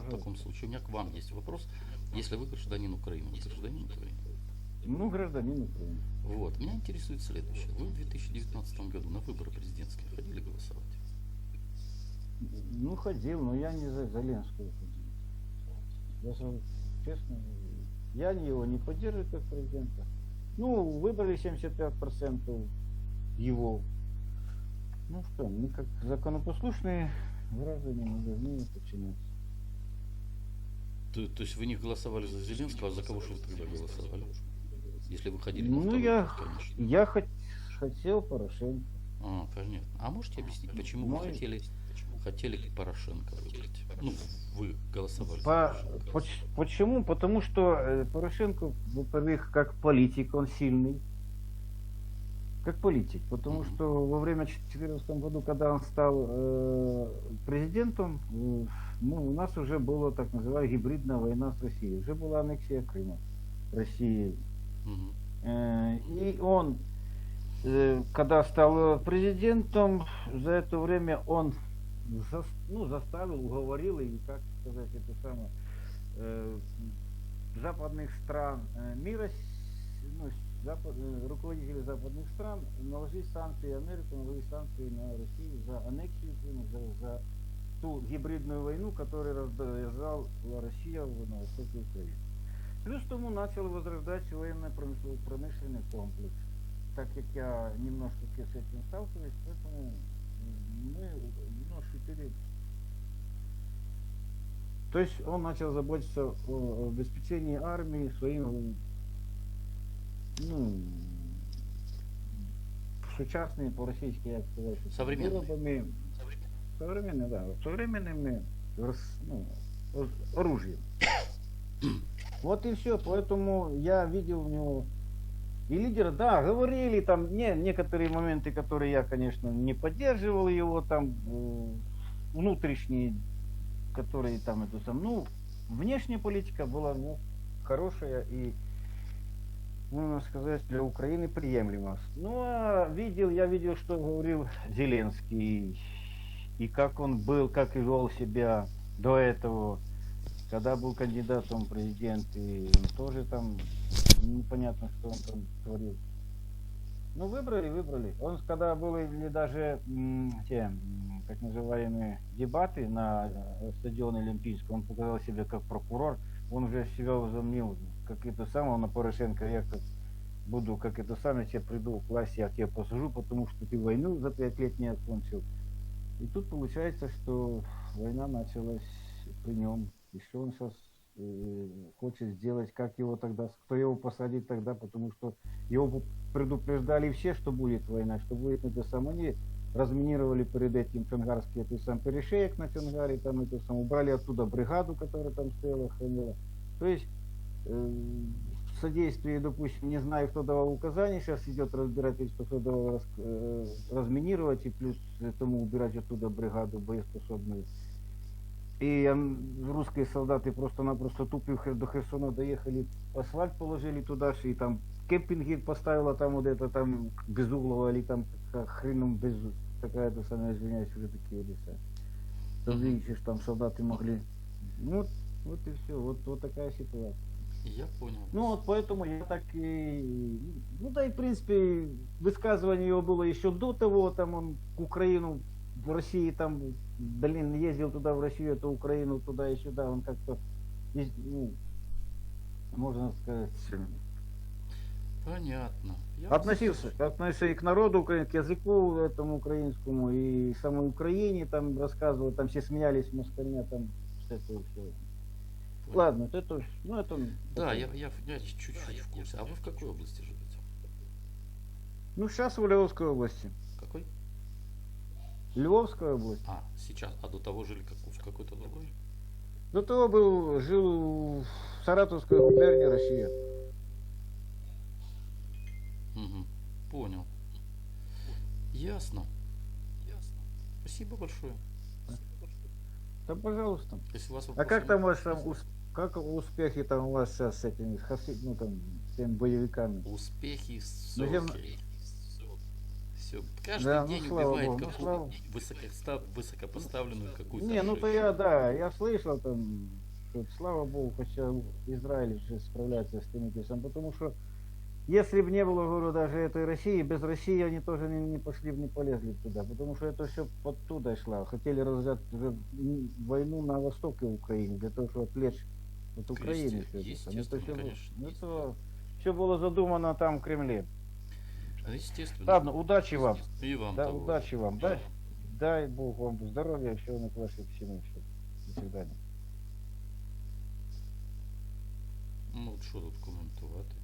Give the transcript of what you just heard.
следующий. У меня к вам есть вопрос. Если вы гражданин Украины, вы гражданин Украины. Ну, гражданин Украины. Вот. Меня интересует следующее. Вы в 2019 году на выборы президентские ходили голосовать? Ну, ходил, но я не за Зеленского ходил. Я же, честно, я его не поддерживаю как президента. Ну, выбрали 75% его. Ну что, мы как законопослушные граждане, мы должны подчиняться. То, то есть вы не голосовали за Зеленского, а за кого же вы тогда голосовали? Если вы ходили Ну, второй я, конечно. я хот- хотел Порошенко. А, понятно. А можете объяснить, почему Мой- вы хотели, хотели Порошенко выбрать? Ну, вы голосовали за По- Порошенко. поч- почему? Потому что э, Порошенко, во-первых, как политик, он сильный. Как политик. Потому что во время 2014 году, когда он стал э, президентом, э, ну, у нас уже была так называемая гибридная война с Россией. Уже была аннексия Крыма России. Э, И он, э, когда стал президентом, за это время он зас- ну, заставил, уговорил, и как сказать, это самое, э, западных стран э, мира, ну, запад- руководителей западных стран наложить санкции Америку, наложить санкции на Россию за аннексию Крыма, за, за ту гибридную войну, которую развязала Россия на востоке Украины. Плюс тому начал возрождать военно-промышленный комплекс. Так как я немножко с этим сталкиваюсь, поэтому мы ну, шутили. То есть он начал заботиться о обеспечении армии своими ну, сучасными по-российски, як сказати, виробами. Современными, да. Современными рас- ну, ор- оружием. Вот и все. Поэтому я видел у него и лидера, да, говорили там, не, некоторые моменты, которые я, конечно, не поддерживал его, там, э, внутренние, которые там, это сам, ну, внешняя политика была, ну, хорошая и, можно сказать, для Украины приемлема. Ну, а видел, я видел, что говорил Зеленский, и как он был, как и вел себя до этого, когда был кандидатом в президент, и он тоже там непонятно, что он там творил. Ну, выбрали, выбрали. Он, когда были даже те, так называемые дебаты на стадионе Олимпийском, он показал себя как прокурор, он уже себя возомнил, как это самое, на Порошенко, я как буду, как это самое, я приду к власти, я к тебе посажу, потому что ты войну за пять лет не окончил. И тут получается, что война началась при нем. И что он сейчас хочет сделать, как его тогда, кто его посадит тогда, потому что его предупреждали все, что будет война, что будет это самое. Они разминировали перед этим Чонгарский это сам перешеек на Чонгаре, там это сам, убрали оттуда бригаду, которая там стояла, хранила. То есть э, в содействии, допустим, не знаю, кто давал указания, сейчас идет разбирательство, кто давал раз- э, разминировать и плюс этому убирать оттуда бригаду боеспособную. И русские солдаты просто-напросто тупо в Хер- до Херсона доехали, асфальт положили туда же, и там кемпинги поставила там вот это там безуглого или там хреном без какая-то самая извиняюсь уже такие леса. Видишь, там солдаты могли. Ну вот и все, вот, вот такая ситуация. Я понял. Ну вот поэтому я так и... Ну да и в принципе высказывание его было еще до того, там он Украину в России там, блин, ездил туда в Россию, эту Украину туда и сюда, он как-то, ну, можно сказать, Понятно. Я относился, относился и к народу, укра- к языку этому украинскому, и самой Украине там рассказывал, там все смеялись, москальня там с этого всего. Ладно, вот это, ну это... Да, это- я, я, я чуть-чуть в курсе. А вы в какой области живете? Ну сейчас в Львовской области. Какой? Львовская область. А, сейчас. А до того жили как, в какой-то другой? До того был, жил в Саратовской губернии Россия. Угу. Понял. Ясно. Ясно. Спасибо большое. Да, пожалуйста. Если у вас А как там вас там, как успехи там у вас сейчас с этими, ну там, с теми боевиками? Успехи Ну, я- все. Каждый Да, ну, день слава убивает богу, ну, какую-то высокопоставленную какую-то Не, ну то я, да, я слышал там, что слава богу, хотя Израиль же справляется с теми тесами, потому что если бы не было, говорю, даже этой России, без России они тоже не, не пошли бы, не полезли туда, потому что это все оттуда шло. Хотели развязать войну на востоке Украины, для того, чтобы отвлечь от Украины. Всё это. Ну, это ну, это все было задумано там в Кремле. Естественно. Ладно, удачи вам. И вам Да, того удачи вам. Дай, дай Бог вам здоровья, всего на вашей семье. Всё. До свидания. Ну, от що тут коментувати?